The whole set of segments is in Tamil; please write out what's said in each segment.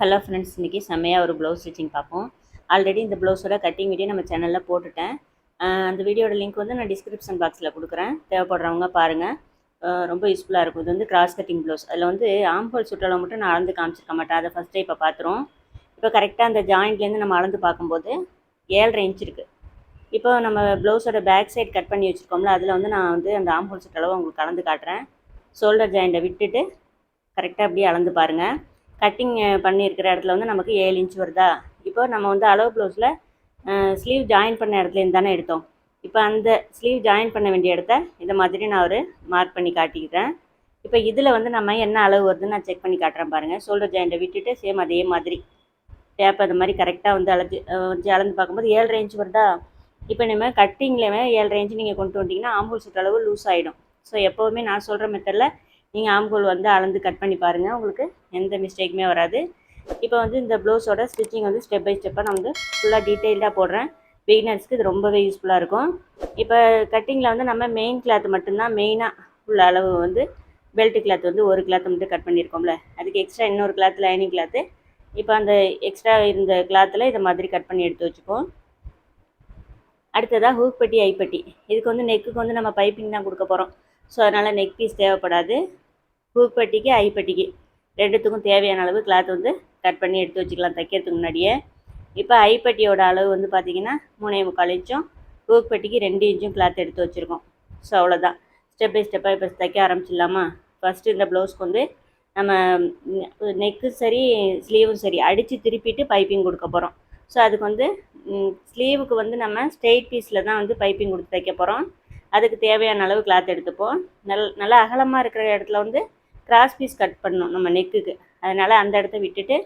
ஹலோ ஃப்ரெண்ட்ஸ் இன்றைக்கி செம்மையாக ஒரு ப்ளவுஸ் ஸ்டிச்சிங் பார்ப்போம். ஆல்ரெடி இந்த ப்ளவுஸோட கட்டிங் வீடியோ நம்ம சேனலில் போட்டுட்டேன். அந்த வீடியோட லிங்க் வந்து நான் டிஸ்கிரிப்ஷன் பாக்ஸில் கொடுக்குறேன். தேவைப்படுறவங்க பாருங்கள் ரொம்ப யூஸ்ஃபுல்லாக இருக்கும். இது வந்து கிராஸ் கட்டிங் ப்ளவுஸ் அதில் வந்து ஆம்பல் சுற்றளவு மட்டும் நான் அளந்து காமிச்சிருக்க மாட்டேன். அதை ஃபஸ்ட்டே இப்போ பார்த்துருவோம் இப்போ கரெக்டாக அந்த ஜாயிண்ட்லேருந்து நம்ம அளந்து பார்க்கும்போது ஏழரை இன்ச் இருக்குது இப்போ நம்ம ப்ளவுஸோட பேக் சைட் கட் பண்ணி வச்சுருக்கோம்ல அதில் வந்து நான் வந்து அந்த ஆம்பல் சுற்றளவு உங்களுக்கு கலந்து காட்டுறேன். ஷோல்டர் ஜாயிண்ட்டை விட்டுட்டு கரெக்டாக அப்படியே அளந்து பாருங்கள் கட்டிங் பண்ணியிருக்கிற இடத்துல வந்து நமக்கு ஏழு இன்ச் வருதா? இப்போ நம்ம வந்து அளவு ப்ளவுஸில் ஸ்லீவ் ஜாயின் பண்ண இடத்துலேருந்து தானே எடுத்தோம். இப்போ அந்த ஸ்லீவ் ஜாயின் பண்ண வேண்டிய இடத்த இந்த மாதிரி நான் ஒரு மார்க் பண்ணி காட்டிக்கிறேன். இப்போ இதில் வந்து நம்ம என்ன அளவு வருதுன்னு நான் செக் பண்ணி காட்டுறேன் பாருங்கள் ஷோல்டர் ஜாயிண்ட்டை விட்டுட்டு சேம் அதே மாதிரி. டேப் அது மாதிரி கரெக்டாக வந்து அளந்து வச்சு அளந்து பார்க்கும்போது ஏழு இன்ச் வருதா? இப்போ நம்ம கட்டிங்லேயுமே ஏழு ரேஞ்சு நீங்கள் கொண்டு வந்தீங்கன்னா ஆம்பூல் சுற்றளவு லூஸ் ஆகிடும் ஸோ எப்போவுமே நான் சொல்கிற மெத்தடில் நீங்கள் ஆம்கோல் வந்து அளந்து கட் பண்ணி பாருங்கள் உங்களுக்கு எந்த மிஸ்டேக்குமே வராது. இப்போ வந்து இந்த ப்ளவுஸோட ஸ்டிச்சிங் வந்து ஸ்டெப் பை ஸ்டெப்பாக நான் வந்து ஃபுல்லாக டீட்டெயில்டாக போடுறேன். பிகினர்ஸ்க்கு இது ரொம்பவே யூஸ்ஃபுல்லாக இருக்கும். இப்போ கட்டிங்கில் வந்து நம்ம மெயின் கிளாத் மட்டும்தான் மெயினாக உள்ள அளவு வந்து பெல்ட் கிளாத் வந்து ஒரு கிளாத்தை மட்டும் கட் பண்ணியிருக்கோம்ல. அதுக்கு எக்ஸ்ட்ரா இன்னொரு கிளாத் லைனிங் கிளாத்து இப்போ அந்த எக்ஸ்ட்ரா இருந்த கிளாத்தில் இதை மாதிரி கட் பண்ணி எடுத்து வச்சுப்போம். அடுத்ததாக ஹூக் பட்டி ஐப்பட்டி இதுக்கு வந்து நெக்குக்கு வந்து நம்ம பைப்பிங் தான் கொடுக்க போகிறோம் ஸோ அதனால் நெக் பீஸ் தேவைப்படாது. பூப்பட்டிக்கு ஐப்பட்டிக்கு. ரெண்டுத்துக்கும் தேவையான அளவு கிளாத் வந்து கட் பண்ணி எடுத்து வச்சுக்கலாம். தைக்கிறதுக்கு முன்னாடியே. இப்போ ஐப்பட்டியோட அளவு வந்து பார்த்திங்கன்னா மூணே முக்கால் இன்ச்சும் பூப்பட்டிக்கு ரெண்டு இன்ச்சும் கிளாத் எடுத்து வச்சுருக்கோம். ஸோ அவ்வளோதான் ஸ்டெப் பை ஸ்டெப்பாக இப்போ தைக்க ஆரம்பிச்சிடலாமா? ஃபஸ்ட்டு இந்த ப்ளவுஸ்க்கு வந்து நம்ம நெக்கு சரி ஸ்லீவும் சரி அடித்து திருப்பிட்டு பைப்பிங் கொடுக்க போகிறோம் ஸோ அதுக்கு வந்து ஸ்லீவுக்கு வந்து நம்ம ஸ்ட்ரெயிட் பீஸில் தான் வந்து பைப்பிங் கொடுத்து தைக்க போகிறோம் அதுக்கு தேவையான அளவு கிளாத் எடுத்துப்போம். நல் நல்லா அகலமாக இருக்கிற இடத்துல வந்து கிராஸ் பீஸ் கட் பண்ணணும் நம்ம நெக்குக்கு அதனால் அந்த இடத்த விட்டுட்டு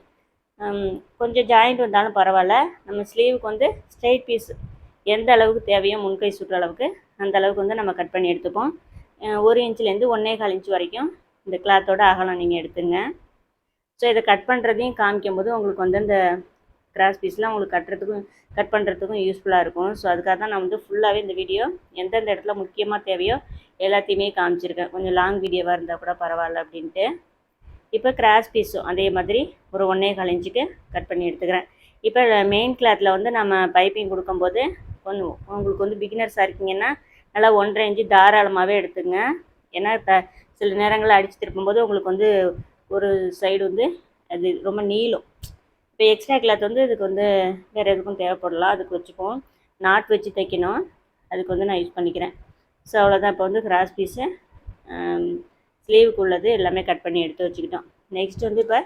கொஞ்சம் ஜாயிண்ட் வந்தாலும் பரவாயில்ல. நம்ம ஸ்லீவுக்கு வந்து ஸ்ட்ரெயிட் பீஸ் எந்த அளவுக்கு தேவையோ முன்கை சுற்ற அளவுக்கு அந்த அளவுக்கு வந்து நம்ம கட் பண்ணி எடுத்துப்போம். ஒரு இன்ச்லேருந்து ஒன்றே கால் இன்ச் வரைக்கும் இந்த கிளாத்தோட அகலம் நீங்கள் எடுத்துங்க. ஸோ இதை கட் பண்ணுறதையும் காமிக்கும் போது உங்களுக்கு வந்து அந்த கிராஸ் பீஸ்லாம் உங்களுக்கு கட்டுறதுக்கும் கட் பண்ணுறதுக்கும் யூஸ்ஃபுல்லாக இருக்கும். ஸோ அதுக்காக தான் நான் வந்து ஃபுல்லாகவே இந்த வீடியோ எந்தெந்த இடத்துல முக்கியமாக தேவையோ எல்லாத்தையுமே காமிச்சிருக்கேன். கொஞ்சம் லாங் வீடியோவாக இருந்தால் கூட பரவாயில்ல அப்படின்ட்டு. இப்போ கிராஸ் பீஸும் அதே மாதிரி ஒரு ஒன்றே கால் இன்ச்சுக்கு கட் பண்ணி எடுத்துக்கிறேன். இப்போ மெயின் கிளாத்தில் வந்து நம்ம பைப்பிங் கொடுக்கும்போது கொஞ்சம் உங்களுக்கு வந்து பிகினர்ஸாக இருக்கீங்கன்னா நல்லா ஒன்றரை இன்ச்சு தாராளமாகவே எடுத்துங்க. ஏன்னா இப்போ சில நேரங்களில் அடித்து திருப்பும்போது உங்களுக்கு வந்து ஒரு சைடு வந்து அது ரொம்ப நீளும். இப்போ எக்ஸ்ட்ரா கிளாத் வந்து இதுக்கு வந்து வேறு எதுக்கும் தேவைப்படலாம் அதுக்கு வச்சுப்போம் நாட் வச்சு தைக்கணும். அதுக்கு வந்து நான் யூஸ் பண்ணிக்கிறேன். ஸோ அவ்வளோதான் இப்போ வந்து கிராஸ் பீஸு ஸ்லீவுக்கு உள்ளது எல்லாமே கட் பண்ணி எடுத்து வச்சுக்கிட்டோம். நெக்ஸ்ட் வந்து இப்போ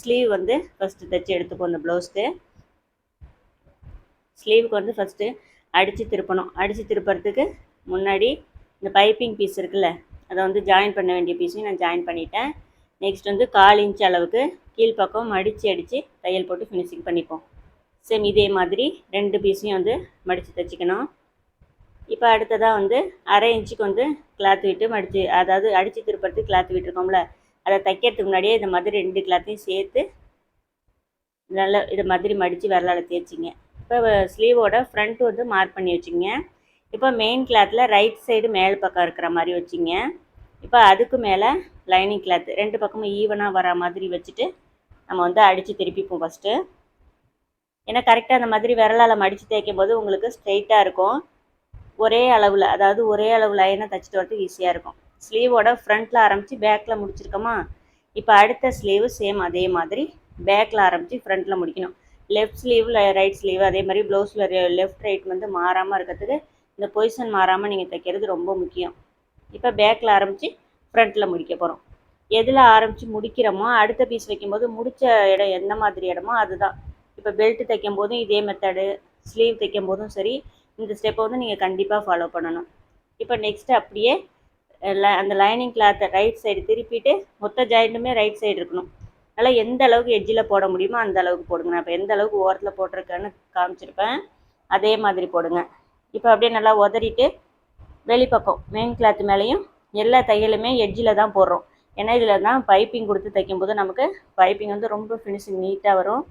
ஸ்லீவ் வந்து ஃபஸ்ட்டு தைச்சி எடுத்துப்போம் இந்த ப்ளவுஸ்க்கு ஸ்லீவுக்கு வந்து ஃபஸ்ட்டு அடித்து திருப்பணும். அடித்து திருப்புறதுக்கு முன்னாடி இந்த பைப்பிங் பீஸ் இருக்குல்ல அதை வந்து ஜாயின் பண்ண வேண்டிய பீஸையும் நான் ஜாயின் பண்ணிட்டேன். நெக்ஸ்ட் வந்து கால் இன்ச் அளவுக்கு கீழ்ப்பக்கம் மடித்து அடித்து தையல் போட்டு ஃபினிஷிங் பண்ணிப்போம். சேம் இதே மாதிரி ரெண்டு பீஸையும் வந்து மடித்து தைச்சிக்கணும். இப்போ அடுத்ததாக வந்து அரை இன்ச்சுக்கு வந்து கிளாத் விட்டு மடித்து அதாவது அடித்து திருப்பறதுக்கு கிளாத் விட்டுருக்கோம்ல அதை தைக்கிறதுக்கு முன்னாடியே இந்த மாதிரி ரெண்டு கிளாத்தையும் சேர்த்து நல்லா இது மாதிரி மடித்து விரலால் தேய்ச்சிங்க. இப்போ ஸ்லீவோட ஃப்ரண்ட் வந்து மார்க் பண்ணி வச்சுங்க இப்போ மெயின் கிளாத்தில் ரைட் சைடு மேல் பக்கம் இருக்கிற மாதிரி வச்சுங்க இப்போ அதுக்கு மேலே லைனிங் கிளாத் ரெண்டு பக்கமும் ஈவனாக வர மாதிரி வச்சுட்டு நம்ம வந்து அடித்து திருப்பிப்போம் ஃபஸ்ட்டு ஏன்னா கரெக்டாக அந்த மாதிரி விரலால் மடித்து தேய்க்கும் போது உங்களுக்கு ஸ்ட்ரெயிட்டாக இருக்கும். ஒரே அளவில் அதாவது ஒரே அளவு லைனாக தைச்சிட்டு வரதுக்கு ஈஸியாக இருக்கும். ஸ்லீவோட ஃப்ரண்ட்டில் ஆரம்பித்து பேக்கில் முடிச்சிருக்கோமா? இப்போ அடுத்த ஸ்லீவு சேம் அதே மாதிரி பேக்கில் ஆரம்பித்து ஃப்ரண்ட்டில் முடிக்கணும். லெஃப்ட் ஸ்லீவில் ரைட் ஸ்லீவ் அதே மாதிரி ப்ளவுஸில் லெஃப்ட் ரைட் வந்து மாறாமல் இருக்கிறதுக்கு இந்த பொசிஷன் மாறாமல் நீங்கள் தைக்கிறது ரொம்ப முக்கியம். இப்போ பேக்கில் ஆரம்பித்து ஃப்ரண்ட்டில் முடிக்க போகிறோம் எதில் ஆரம்பித்து முடிக்கிறோமோ அடுத்த பீஸ் வைக்கும்போது முடித்த இடம் எந்த மாதிரி இடமோ அதுதான். இப்போ பெல்ட் தைக்கும் போதும் இதே மெத்தடு ஸ்லீவ் தைக்கும் போதும் சரி இந்த ஸ்டெப்பை வந்து நீங்கள் கண்டிப்பாக ஃபாலோ பண்ணணும். இப்போ நெக்ஸ்ட்டு அப்படியே ல- அந்த லைனிங் கிளாத்தை ரைட் சைடு திருப்பிட்டு மொத்த ஜாயிண்ட்டுமே ரைட் சைடு இருக்கணும். நல்லா எந்த அளவுக்கு எட்ஜில் போட முடியுமோ அந்த அளவுக்கு போடுங்க. நான் இப்போ எந்த அளவுக்கு ஓரத்தில் போட்டிருக்கேன்னு காமிச்சிருப்பேன். அதே மாதிரி போடுங்க. இப்போ அப்படியே நல்லா உதறிட்டு வெளிப்பக்கம் மெயின் கிளாத் மேலேயும் எல்லா தையலுமே எட்ஜில் தான் போடுறோம். ஏன்னா இதில் தான் பைப்பிங் கொடுத்து தைக்கும்போது நமக்கு பைப்பிங் வந்து ரொம்ப ஃபினிஷிங் நீட்டாக வரும்.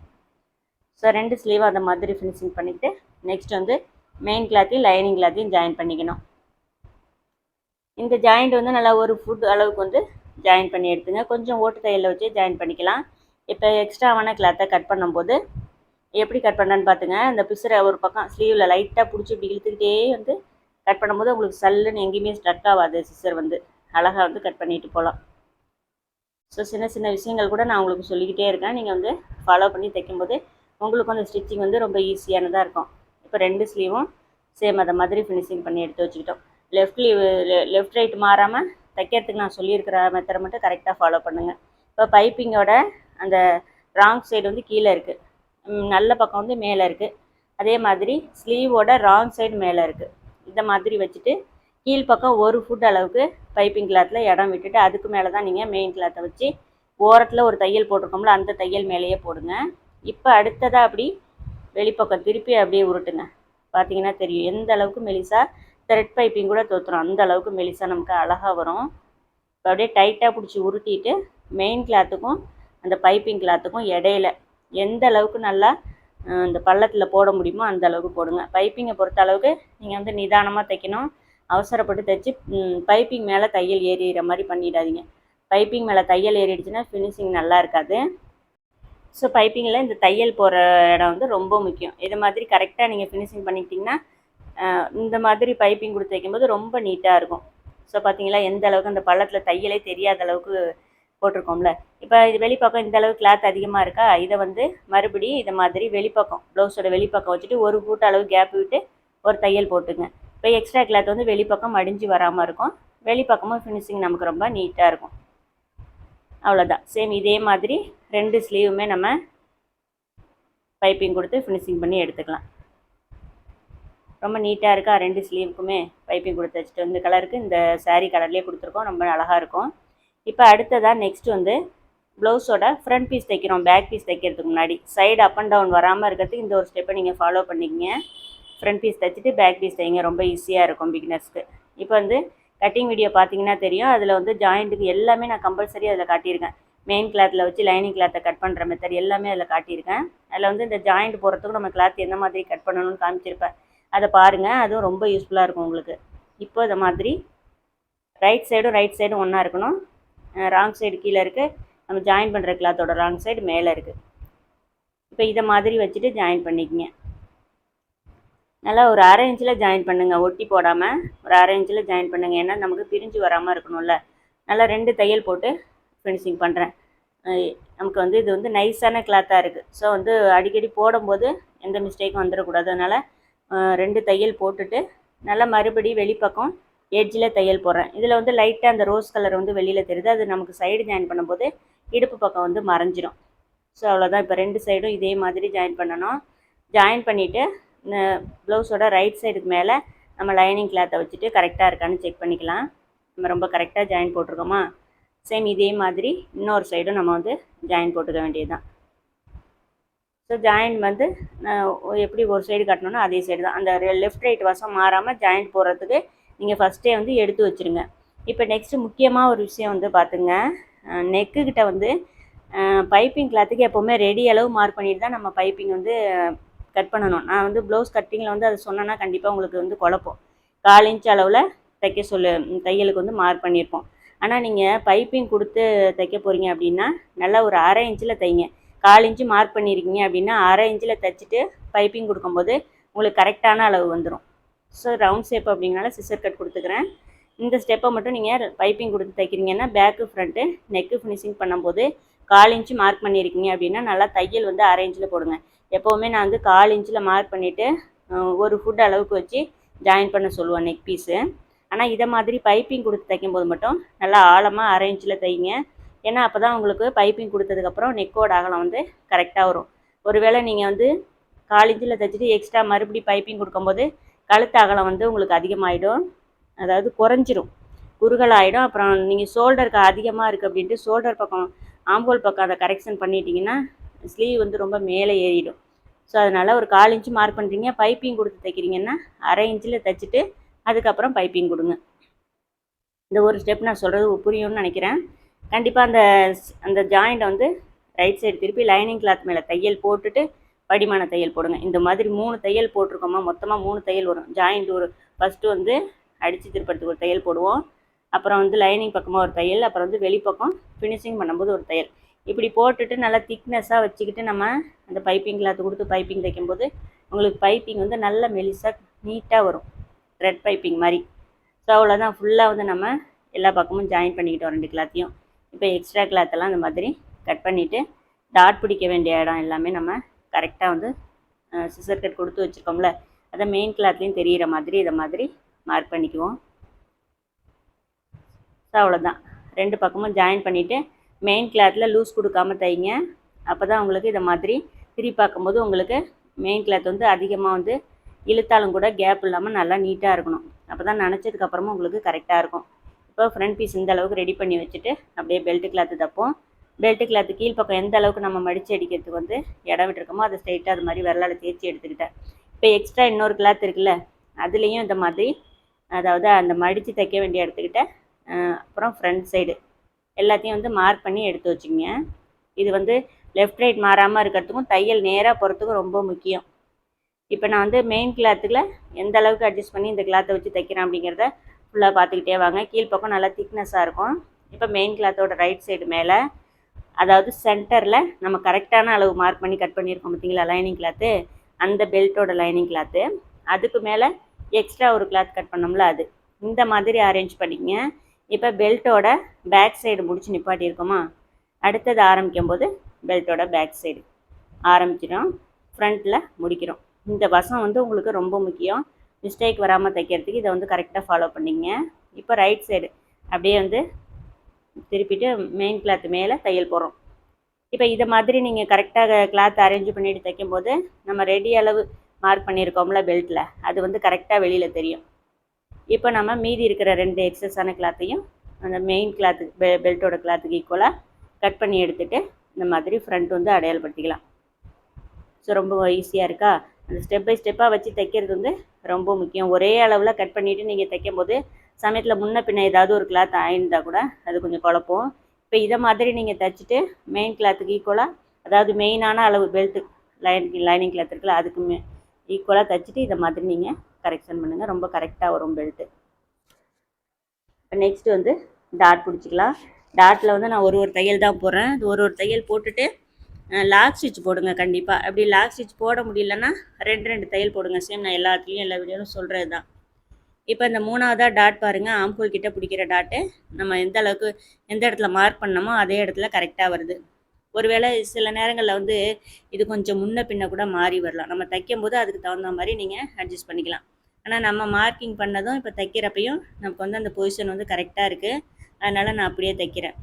ஸோ ரெண்டு ஸ்லீவ் அந்த மாதிரி ஃபினிஷிங் பண்ணிவிட்டு நெக்ஸ்ட் வந்து மெயின் கிளாத்தையும் லைனிங் கிளாத்தையும் ஜாயின் பண்ணிக்கணும். இந்த ஜாயிண்ட் வந்து நல்லா ஒரு ஃபுட் அளவுக்கு வந்து ஜாயின் பண்ணி எடுத்துங்க. கொஞ்சம் ஓட்டு தையலில் வச்சு ஜாயின் பண்ணிக்கலாம். இப்போ எக்ஸ்ட்ராவான கிளாத்தை கட் பண்ணும்போது எப்படி கட் பண்ணேன்னு பார்த்துங்க. அந்த பிசுரை ஒரு பக்கம் ஸ்லீவில் லைட்டாக பிடிச்சி இப்படி இழுத்துக்கிட்டே வந்து கட் பண்ணும்போது உங்களுக்கு சல்லுன்னு எங்கேயுமே ஸ்ட்ரக் ஆகாது சிசர் வந்து. அழகாக வந்து கட் பண்ணிட்டு போகலாம் ஸோ சின்ன சின்ன விஷயங்கள் கூட நான் உங்களுக்கு சொல்லிக்கிட்டே இருக்கேன். நீங்கள் வந்து ஃபாலோ பண்ணி தைக்கும்போது உங்களுக்கும் அந்த ஸ்டிச்சிங் வந்து ரொம்ப ஈஸியானதாக இருக்கும். இப்போ ரெண்டு ஸ்லீவும் சேம் அதை மாதிரி ஃபினிஷிங் பண்ணி எடுத்து வச்சுக்கிட்டோம். லெஃப்ட் லீவ் லெஃப்ட் ரைட் மாறாமல் தைக்கிறதுக்கு நான் சொல்லியிருக்கிற மெத்தடை மட்டும் கரெக்டாக ஃபாலோ பண்ணுங்கள் இப்போ பைப்பிங்கோட அந்த ராங் சைடு வந்து கீழே இருக்குது நல்ல பக்கம் வந்து மேலே இருக்குது அதே மாதிரி ஸ்லீவோட ராங் சைடு மேலே இருக்குது இந்த மாதிரி வச்சுட்டு கீழ்ப்பக்கம் ஒரு ஃபுட் அளவுக்கு பைப்பிங் கிளாத்தில் இடம் விட்டுட்டு அதுக்கு மேலே தான் நீங்கள் மெயின் கிளாத்தை வச்சு ஓரத்தில் ஒரு தையல் போட்டிருக்கோம்ல அந்த தையல் மேலேயே போடுங்க. இப்போ அடுத்ததாக அப்படி வெளிப்பக்கம் திருப்பி அப்படியே உருட்டுங்க. பார்த்தீங்கன்னா தெரியும். எந்த அளவுக்கு மெலிசா த்ரெட் பைப்பிங் கூட தோற்றுரும் அந்த அளவுக்கு மெலிசாக நமக்கு அழகாக வரும். இப்போ அப்படியே டைட்டாக பிடிச்சி உருட்டிட்டு மெயின் கிளாத்துக்கும் அந்த பைப்பிங் கிளாத்துக்கும் இடையில எந்த அளவுக்கு நல்லா இந்த பள்ளத்தில் போட முடியுமோ அந்த அளவுக்கு போடுங்க. பைப்பிங்கை பொறுத்த அளவுக்கு நீங்கள் வந்து நிதானமாக தைக்கணும். அவசரப்பட்டு தைச்சி பைப்பிங் மேலே தையல் ஏறிடுற மாதிரி பண்ணிடாதீங்க. பைப்பிங் மேலே தையல் ஏறிடுச்சுன்னா ஃபினிஷிங் நல்லா இருக்காது. ஸோ பைப்பிங்கில் இந்த தையல் போகிற இடம் வந்து ரொம்ப முக்கியம். இது மாதிரி கரெக்டாக நீங்கள் ஃபினிஷிங் பண்ணிக்கிட்டிங்கன்னா இந்த மாதிரி பைப்பிங் கொடுத்து வைக்கும்போது ரொம்ப நீட்டாக இருக்கும். ஸோ பார்த்தீங்களா எந்த அளவுக்கு அந்த பள்ளத்தில் தையலே தெரியாத அளவுக்கு போட்டிருக்கோம்ல. இப்போ இது வெளிப்பக்கம் இந்த அளவு கிளாத் அதிகமாக இருக்கா? இதை வந்து மறுபடியும் இதை மாதிரி வெளிப்பக்கம் ப்ளவுஸோட வெளிப்பக்கம் வச்சுட்டு ஒரு பூட்டு அளவு கேப் விட்டு ஒரு தையல் போட்டுங்க. இப்போ எக்ஸ்ட்ரா கிளாத் வந்து வெளிப்பக்கம் அடிஞ்சு வராமல் இருக்கும். வெளிப்பக்கமும் ஃபினிஷிங் நமக்கு ரொம்ப நீட்டாக இருக்கும். அவ்வளோதான் சேம் இதே மாதிரி ரெண்டு ஸ்லீவுமே நம்ம பைப்பிங் கொடுத்து ஃபினிஷிங் பண்ணி எடுத்துக்கலாம். ரொம்ப நீட்டாக இருக்கா? ரெண்டு ஸ்லீவுக்குமே பைப்பிங் கொடுத்து வச்சுட்டு இந்த கலருக்கு இந்த சாரீ கலர்லேயே கொடுத்துருக்கோம். ரொம்ப அழகாக இருக்கும். இப்போ அடுத்ததாக நெக்ஸ்ட் வந்து ப்ளவுஸோட ஃப்ரண்ட் பீஸ் தைக்கிறோம் பேக் பீஸ் தைக்கிறதுக்கு முன்னாடி. சைடு அப் அண்ட் டவுன் வராமல் இருக்கிறதுக்கு இந்த ஒரு ஸ்டெப்பை நீங்கள் ஃபாலோ பண்ணிக்கிங்க. ஃப்ரண்ட் பீஸ் தைச்சிட்டு பேக் பீஸ் தைங்க ரொம்ப ஈஸியாக இருக்கும் பிகினர்ஸ்க்கு இப்போ வந்து கட்டிங் வீடியோ பார்த்தீங்கன்னா தெரியும். அதில் வந்து ஜாயிண்ட்டுக்கு எல்லாமே நான் கம்பல்சரி அதில் காட்டியிருக்கேன். மெயின் கிளாத்தில் வச்சு லைனிங் கிளாத்தை கட் பண்ணுற மெத்தட் எல்லாமே அதில் காட்டியிருக்கேன். அதில் வந்து இந்த ஜாயிண்ட் போகிறதுக்கு நம்ம கிளாத் எந்த மாதிரி கட் பண்ணணும்னு காமிச்சிருப்பேன். அதை பாருங்கள் அதுவும் ரொம்ப யூஸ்ஃபுல்லாக இருக்கும் உங்களுக்கு. இப்போ இந்த மாதிரி ரைட் சைடும் ரைட் சைடும் ஒன்றா இருக்கணும். ராங் சைடு கீழே இருக்குது நம்ம ஜாயின் பண்ணுற கிளாத்தோட ராங் சைடு மேலே இருக்குது இப்போ இதை மாதிரி வச்சுட்டு ஜாயின் பண்ணிக்கங்க. நல்லா ஒரு அரை இன்ச்சில் ஜாயின் பண்ணுங்கள் ஒட்டி போடாமல் ஒரு அரை இன்ச்சில் ஜாயின் பண்ணுங்கள் ஏன்னா நமக்கு பிரிஞ்சு வராமல் இருக்கணும்ல. நல்லா ரெண்டு தையல் போட்டு ஃபினிஷிங் பண்ணுறேன் நமக்கு வந்து இது வந்து நைஸான கிளாத்தாக இருக்குது ஸோ வந்து அடிக்கடி போடும்போது எந்த மிஸ்டேக்கும் வந்துடக்கூடாது அதனால் ரெண்டு தையல் போட்டுட்டு நல்லா மறுபடி வெளிப்பக்கம் எட்ஜில் தையல் போடுறேன். இதில் வந்து லைட்டாக அந்த ரோஸ் கலர் வந்து வெளியில் தெரியுது. அது நமக்கு சைடு ஜாயின் பண்ணும்போது இடுப்பு பக்கம் வந்து மறைஞ்சிரும். ஸோ அவ்வளோதான் இப்போ ரெண்டு சைடும் இதே மாதிரி ஜாயின் பண்ணணும். ஜாயின் பண்ணிவிட்டு ப்ளவுஸோட ரைட் சைடுக்கு மேலே நம்ம லைனிங் கிளாத்தை வச்சுட்டு கரெக்டாக இருக்கான்னு செக் பண்ணிக்கலாம். நம்ம ரொம்ப கரெக்டாக ஜாயின் போட்டிருக்கோமா? சேம் இதே மாதிரி இன்னொரு சைடும் நம்ம வந்து ஜாயின் போட்டுக்க வேண்டியது தான் ஸோ ஜாயின் வந்து எப்படி ஒரு சைடு கட்டணும்னா அதே சைடு தான். அந்த லெஃப்ட் ரைட் வசம் மாறாமல் ஜாயின் போடுறதுக்கு நீங்கள் ஃபஸ்ட்டே வந்து எடுத்து வச்சுருங்க. இப்போ நெக்ஸ்ட்டு முக்கியமாக ஒரு விஷயம் வந்து பார்த்துங்க நெக்குக்கிட்ட வந்து பைப்பிங் கிளாத்துக்கு எப்போவுமே ரெடி அளவு மார்க் பண்ணிட்டு தான் நம்ம பைப்பிங் வந்து கட் பண்ணணும். நான் வந்து ப்ளவுஸ் கட்டிங்கில் வந்து அதை சொன்னேன்னா கண்டிப்பாக உங்களுக்கு வந்து குழப்பம். கால் இன்ச் அளவில் தைக்க சொல்லு தையலுக்கு வந்து மார்க் பண்ணியிருப்போம் ஆனால் நீங்கள் பைப்பிங் கொடுத்து தைக்க போகிறீங்க அப்படின்னா நல்லா ஒரு அரை இன்ச்சில் தைங்க. கால் இன்ச்சு மார்க் பண்ணியிருக்கீங்க அப்படின்னா அரை இன்ச்சில் தைச்சிட்டு பைப்பிங் கொடுக்கும்போது உங்களுக்கு கரெக்டான அளவு வந்துடும் ஸோ ரவுண்ட் ஷேப் அப்படிங்கனால சிசர் கட் கொடுத்துக்கிறேன். இந்த ஸ்டெப்பை மட்டும் நீங்கள் பைப்பிங் கொடுத்து தைக்கிறீங்கன்னா பேக்கு ஃப்ரண்ட்டு நெக்கு ஃபினிஷிங் பண்ணும்போது கால் இன்ச்சு மார்க் பண்ணியிருக்கீங்க அப்படின்னா நல்லா தையல் வந்து அரை இன்ச்சில் போடுங்க. எப்போவுமே நான் வந்து கால் இன்ச்சில் மார்க் பண்ணிவிட்டு ஒரு ஃபுட் அளவுக்கு வச்சு ஜாயின் பண்ண சொல்லுவேன் நெக் பீஸு ஆனால் இதை மாதிரி பைப்பிங் கொடுத்து தைக்கும்போது மட்டும் நல்லா ஆழமாக அரை இன்ச்சில் தைங்க. ஏன்னா அப்போ தான் உங்களுக்கு பைப்பிங் கொடுத்ததுக்கப்புறம் நெக்கோட அகலம் வந்து கரெக்டாக வரும். ஒருவேளை நீங்கள் வந்து கால் இன்ச்சில் தைச்சிட்டு எக்ஸ்ட்ரா மறுபடி பைப்பிங் கொடுக்கும்போது கழுத்து அகலம் வந்து உங்களுக்கு அதிகமாகிடும் அதாவது குறைஞ்சிரும். குறுகலாகிடும் அப்புறம் நீங்கள் ஷோல்டருக்கு அதிகமாக இருக்குது அப்படின்ட்டு ஷோல்டர் பக்கம் ஆம்போல் பக்கம் அதை கரெக்ஷன் பண்ணிட்டீங்கன்னா ஸ்லீவ் வந்து ரொம்ப மேலே ஏறிடும். ஸோ அதனால் ஒரு கால் இன்ச்சு மார்க் பண்ணுறீங்க பைப்பிங் கொடுத்து தைக்கிறீங்கன்னா அரை இன்ச்சில் தைச்சிட்டு அதுக்கப்புறம் பைப்பிங் கொடுங்க. இந்த ஒரு ஸ்டெப் நான் சொல்கிறது புரியும்னு நினைக்கிறேன். கண்டிப்பாக அந்த அந்த ஜாயிண்ட்டை வந்து ரைட் சைடு திருப்பி லைனிங் கிளாத் மேலே தையல் போட்டுட்டு படிமான தையல் போடுங்க. இந்த மாதிரி மூணு தையல் போட்டிருக்கோமா? மொத்தமாக மூணு தையல் வரும். ஜாயிண்ட் ஒரு ஃபஸ்ட்டு வந்து அடித்து திருப்பறதுக்கு ஒரு தையல் போடுவோம். அப்புறம் வந்து லைனிங் பக்கமாக ஒரு தையல் அப்புறம் வந்து வெளிப்பக்கம் ஃபினிஷிங் பண்ணும்போது ஒரு தையல். இப்படி போட்டுட்டு நல்லா திக்னஸ்ஸாக வச்சுக்கிட்டு நம்ம அந்த பைப்பிங் கிளாத்து கொடுத்து பைப்பிங் தைக்கும்போது உங்களுக்கு பைப்பிங் வந்து நல்ல மெலிசாக நீட்டாக வரும். ரெட் பைப்பிங் மாதிரி. ஸோ அவ்வளோதான் ஃபுல்லாக வந்து நம்ம எல்லா பக்கமும் ஜாயின் பண்ணிக்கிட்டோம் ரெண்டு கிளாத்தையும் இப்போ எக்ஸ்ட்ரா கிளாத்தெல்லாம் அந்த மாதிரி கட் பண்ணிவிட்டு டாட் பிடிக்க வேண்டிய இடம் எல்லாமே நம்ம கரெக்டாக வந்து சிசர் கட் கொடுத்து வச்சுருக்கோம்ல அதை மெயின் கிளாத்லேயும் தெரிகிற மாதிரி இதை மாதிரி மார்க் பண்ணிக்குவோம். ஸோ அவ்வளோதான் ரெண்டு பக்கமும் ஜாயின் பண்ணிவிட்டு மெயின் கிளாத்தில் லூஸ் கொடுக்காம தைங்க அப்போ தான் உங்களுக்கு இதை மாதிரி திரி பார்க்கும்போது உங்களுக்கு மெயின் கிளாத் வந்து அதிகமாக வந்து இழுத்தாலும் கூட கேப் இல்லாமல் நல்லா நீட்டாக இருக்கணும். அப்போ தான் நினச்சதுக்கப்புறமா உங்களுக்கு கரெக்டாக இருக்கும். இப்போ ஃப்ரண்ட் பீஸ் இந்த அளவுக்கு ரெடி பண்ணி வச்சுட்டு அப்படியே பெல்ட் கிளாத்து தப்போம். பெல்ட் கிளாத்து கீழ்ப்பக்கம் எந்த அளவுக்கு நம்ம மடித்து அடிக்கிறதுக்கு வந்து இடம் விட்டுருக்கோமோ அதை ஸ்ட்ரைட்டாக அது மாதிரி விரலால் தேய்ச்சி எடுத்துக்கிட்டேன். இப்போ எக்ஸ்ட்ரா இன்னொரு கிளாத் இருக்குல்ல அதுலேயும் இந்த மாதிரி அதாவது அந்த மடித்து தைக்க வேண்டிய இடத்துக்கிட்ட அப்புறம் ஃப்ரண்ட் சைடு எல்லாத்தையும் வந்து மார்க் பண்ணி எடுத்து வச்சுங்க இது வந்து லெஃப்ட் ரைட் மாறாமல் இருக்கிறதுக்கும் தையல் நேராக போகிறதுக்கும் ரொம்ப முக்கியம். இப்போ நான் வந்து மெயின் கிளாத்தில் எந்த அளவுக்கு அட்ஜஸ்ட் பண்ணி இந்த கிளாத்தை வச்சு தைக்கிறேன் அப்படிங்கிறத ஃபுல்லாக பார்த்துக்கிட்டே வாங்க. கீழ்ப்பக்கம் நல்லா திக்னஸாக இருக்கும். இப்போ மெயின் கிளாத்தோட ரைட் சைடு மேலே அதாவது சென்டரில் நம்ம கரெக்டான அளவு மார்க் பண்ணி கட் பண்ணியிருக்கோம் பார்த்தீங்களா? லைனிங் கிளாத்து அந்த பெல்ட்டோட லைனிங் கிளாத்து அதுக்கு மேலே எக்ஸ்ட்ரா ஒரு கிளாத் கட் பண்ணோம்ல அது. இந்த மாதிரி அரேஞ்ச் பண்ணிக்கங்க. இப்போ பெல்ட்டோட பேக் சைடு முடிச்சு நிப்பாட்டியிருக்கோமா? அடுத்தது ஆரம்பிக்கும் போது பெல்ட்டோட பேக் சைடு ஆரம்பிச்சிடும். ஃப்ரண்ட்டில் முடிக்கிறோம். இந்த வசம் வந்து உங்களுக்கு ரொம்ப முக்கியம். மிஸ்டேக் வராமல் தைக்கிறதுக்கு இதை வந்து கரெக்டாக ஃபாலோ பண்ணிங்க இப்போ ரைட் சைடு அப்படியே வந்து திருப்பிட்டு மெயின் கிளாத் மேலே தையல் போடுறோம். இப்போ இதை மாதிரி நீங்கள் கரெக்டாக கிளாத் அரேஞ்ச் பண்ணிட்டு தைக்கும்போது நம்ம ரெடி அளவு மார்க் பண்ணியிருக்கோம்ல பெல்ட்டில் அது வந்து கரெக்டாக வெளியில் தெரியும். இப்போ நம்ம மீதி இருக்கிற ரெண்டு எக்ஸஸான கிளாத்தையும் அந்த மெயின் கிளாத்து பெ பெல்ட்டோட கிளாத்துக்கு ஈக்குவலாக கட் பண்ணி எடுத்துகிட்டு இந்த மாதிரி ஃப்ரண்ட் வந்து அடையாளப்படுத்திக்கலாம் ஸோ ரொம்ப ஈஸியாக இருக்கா? அந்த ஸ்டெப் பை ஸ்டெப்பாக வச்சு தைக்கிறது வந்து ரொம்ப முக்கியம். ஒரே அளவில் கட் பண்ணிவிட்டு நீங்கள் தைக்கும் போது சமயத்தில் முன்ன பின்ன ஏதாவது ஒரு கிளாத் ஆயிருந்தால் கூட அது கொஞ்சம் குழப்பம். இப்போ இதை மாதிரி நீங்கள் தைச்சிட்டு மெயின் கிளாத்துக்கு ஈக்குவலாக அதாவது மெயினான அளவு பெல்ட்டு லைன் லைனிங் கிளாத் இருக்குல்ல அதுக்கு மே ஈக்குவலாக தைச்சிட்டு இதை மாதிரி நீங்கள் கரெக்ஷன் பண்ணுங்கள் ரொம்ப கரெக்டாக வரும் பெல்ட்டு இப்போ நெக்ஸ்ட்டு வந்து டாட் பிடிச்சிக்கலாம். டாட்டில் வந்து நான் ஒரு ஒரு தையல் தான் போடுறேன். அது ஒரு ஒரு தையல் போட்டுட்டு லாக் ஸ்டிச் போடுங்க கண்டிப்பாக அப்படி லாக் ஸ்டிச் போட முடியலன்னா ரெண்டு ரெண்டு தையல் போடுங்க. சேம் நான் எல்லாத்துலேயும் எல்லா வீடியோலும் சொல்கிறது தான் இப்போ இந்த மூணாவதாக டாட் பாருங்கள் ஆம்பூல் கிட்ட பிடிக்கிற டாட்டு நம்ம எந்த அளவுக்கு எந்த இடத்துல மார்க் பண்ணோமோ அதே இடத்துல கரெக்டாக வருது. ஒருவேளை சில நேரங்களில் வந்து இது கொஞ்சம் முன்ன பின்ன கூட மாறி வரலாம். நம்ம தைக்கும் போது அதுக்கு தகுந்த மாதிரி நீங்கள் அட்ஜஸ்ட் பண்ணிக்கலாம். ஆனால் நம்ம மார்க்கிங் பண்ணதும் இப்போ தைக்கிறப்பையும் நமக்கு வந்து அந்த பொசிஷன் வந்து கரெக்டாக இருக்குது அதனால் நான் அப்படியே தைக்கிறேன்.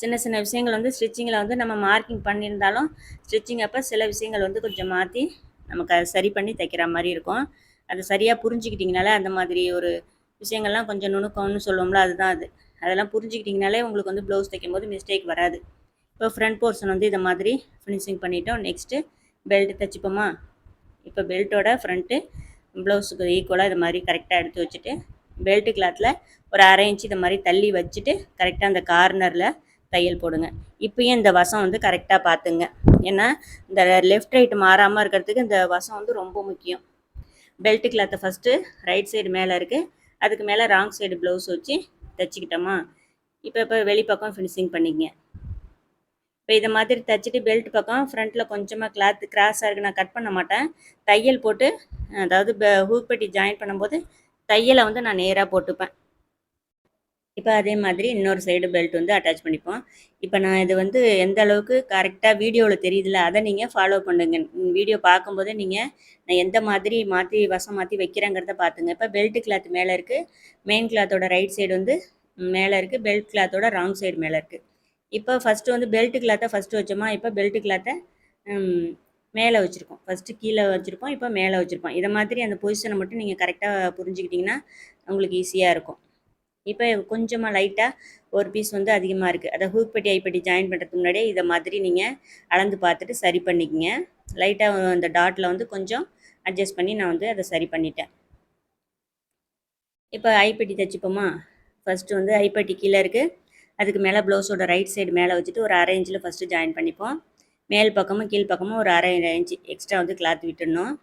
சின்ன சின்ன விஷயங்கள் வந்து ஸ்டிச்சிங்கில் வந்து நம்ம மார்க்கிங் பண்ணியிருந்தாலும் ஸ்டிச்சிங் அப்போ சில விஷயங்கள் வந்து கொஞ்சம் மாற்றி நமக்கு அதை சரி பண்ணி தைக்கிற மாதிரி இருக்கும். அதை சரியாக புரிஞ்சுக்கிட்டிங்கனாலே அந்த மாதிரி ஒரு விஷயங்கள்லாம் கொஞ்சம் நுணுக்கம்னு சொல்லுவோம்ல அதுதான் அது. அதெல்லாம் புரிஞ்சுக்கிட்டிங்கனாலே உங்களுக்கு வந்து ப்ளவுஸ் தைக்கும் போது மிஸ்டேக் வராது. இப்போ ஃப்ரண்ட் போர்ஷன் வந்து இதை மாதிரி ஃபினிஷிங் பண்ணிட்டோம். நெக்ஸ்ட்டு பெல்ட் தைச்சிப்போமா? இப்போ பெல்ட்டோட ஃப்ரண்ட்டு ப்ளவுஸுக்கு ஈக்குவலாக இது மாதிரி கரெக்டாக எடுத்து வச்சுட்டு பெல்ட்டு கிளாத்தில் ஒரு அரை இன்ச்சு இது மாதிரி தள்ளி வச்சுட்டு கரெக்டாக அந்த கார்னரில் தையல் போடுங்க. இப்பயும் இந்த வசம் வந்து கரெக்டாக பார்த்துங்க. ஏன்னா இந்த லெஃப்ட் ரைட் மாறாமல் இருக்கிறதுக்கு இந்த வசம் வந்து ரொம்ப முக்கியம். பெல்ட் கிளாத்தை ஃபஸ்ட்டு ரைட் சைடு மேலே இருக்குது அதுக்கு மேலே ராங் சைடு ப்ளவுஸ் வச்சு தைச்சிக்கிட்டோமா? இப்போ இப்போ வெளிப்பக்கம் ஃபினிஷிங் பண்ணிக்கங்க. இப்போ இதை மாதிரி தைச்சிட்டு பெல்ட் பக்கம் ஃப்ரண்ட்டில் கொஞ்சமாக கிளாத் கிராஸாக இருக்குது நான் கட் பண்ண மாட்டேன். தையல் போட்டு அதாவது ஹூக் பெட்டி ஜாயின் பண்ணும்போது தையலை வந்து நான் நேராக போட்டுப்பேன். இப்போ அதே மாதிரி இன்னொரு சைடு பெல்ட் வந்து அட்டாச் பண்ணிப்போம். இப்போ நான் இது வந்து எந்த அளவுக்கு கரெக்டாக வீடியோவில் தெரியுதுல்ல அதை நீங்கள் ஃபாலோ பண்ணுங்க. வீடியோ பார்க்கும்போதே நீங்கள் நான் எந்த மாதிரி மாற்றி வசம் மாற்றி வைக்கிறேங்கிறத பார்த்துங்க. இப்போ பெல்ட் கிளாத் மேலே இருக்குது மெயின் கிளாத்தோட ரைட் சைடு வந்து மேலே இருக்குது பெல்ட் கிளாத்தோட ராங் சைடு மேலே இருக்குது இப்போ ஃபஸ்ட்டு வந்து பெல்ட் கிளாத்தை ஃபஸ்ட்டு வச்சோமா இப்போ பெல்ட் கிளாத்தை மேலே வச்சுருக்கோம். ஃபஸ்ட்டு கீழே வச்சுருப்போம் இப்போ மேலே வச்சுருப்போம். இதை மாதிரி அந்த பொசிஷனை மட்டும் நீங்கள் கரெக்டாக புரிஞ்சுக்கிட்டிங்கன்னா உங்களுக்கு ஈஸியாக இருக்கும். இப்போ கொஞ்சமாக லைட்டாக ஒரு பீஸ் வந்து அதிகமாக இருக்குது அதை ஹூக் ஐப்பட்டி ஜாயின் பண்ணுறதுக்கு முன்னாடியே இதை மாதிரி நீங்கள் அளந்து பார்த்துட்டு சரி பண்ணிக்கங்க. லைட்டாக அந்த டாட்டில் வந்து கொஞ்சம் அட்ஜஸ்ட் பண்ணி நான் வந்து அதை சரி பண்ணிட்டேன். இப்போ ஐப்பட்டி தைச்சிப்போமா? ஃபஸ்ட்டு வந்து ஐப்பட்டி கீழே இருக்குது அதுக்கு மேலே ப்ளவுஸோட ரைட் சைடு மேலே வச்சுட்டு ஒரு அரை இன்ச்சில் ஃபஸ்ட்டு ஜாயின் பண்ணிப்போம். மேல் பக்கமும் கீழ் பக்கமும் ஒரு அரை இன்ச்சு எக்ஸ்ட்ரா வந்து கிளாத் விட்டுடணும்.